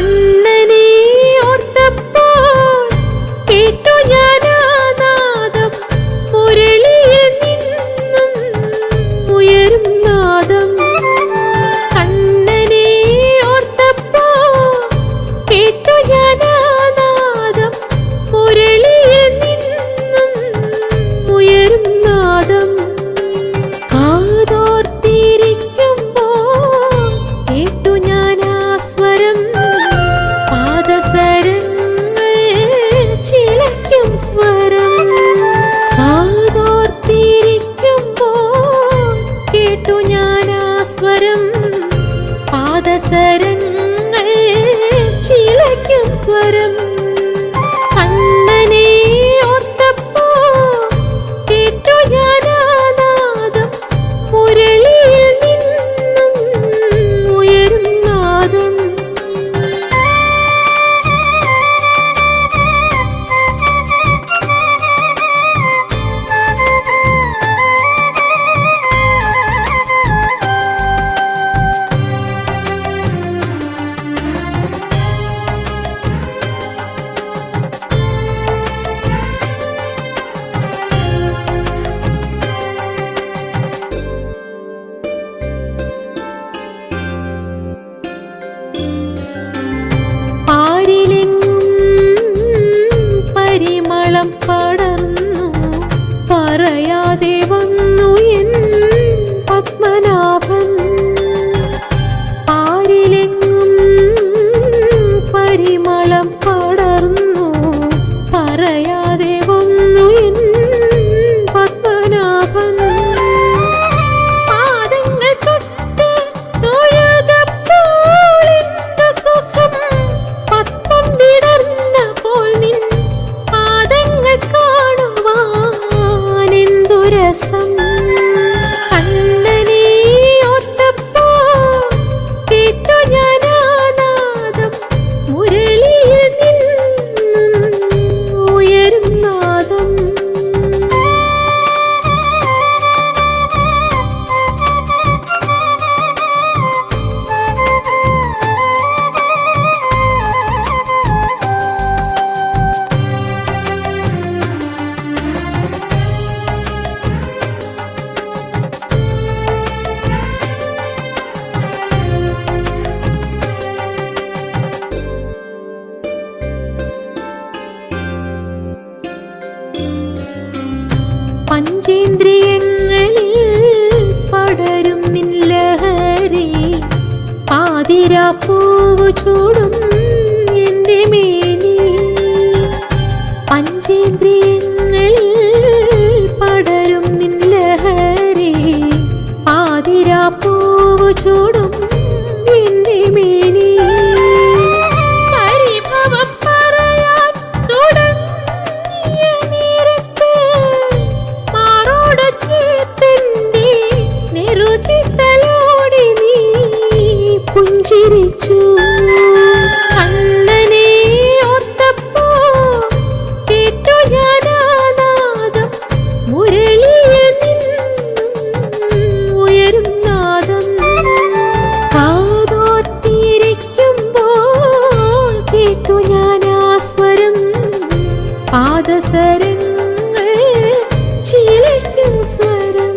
கண் പരിമളം പടർന്നു. പറയാതെ വന്നു എൻ പത്മനാഭൻ. പാരിലെങ്ങും പരിമളം പഞ്ചേന്ദ്രിയങ്ങളിൽ പടരും നില്ലഹരി. പാതിരാപ്പൂവ് ചൂടും എന്റെ മേനി. പഞ്ചേന്ദ്രിയങ്ങളിൽ പടരും നില്ലഹരി. പാതിരാപ്പൂവ് ചൂടും അവസരങ്ങൾ ചീലയ്ക്കും സ്വരം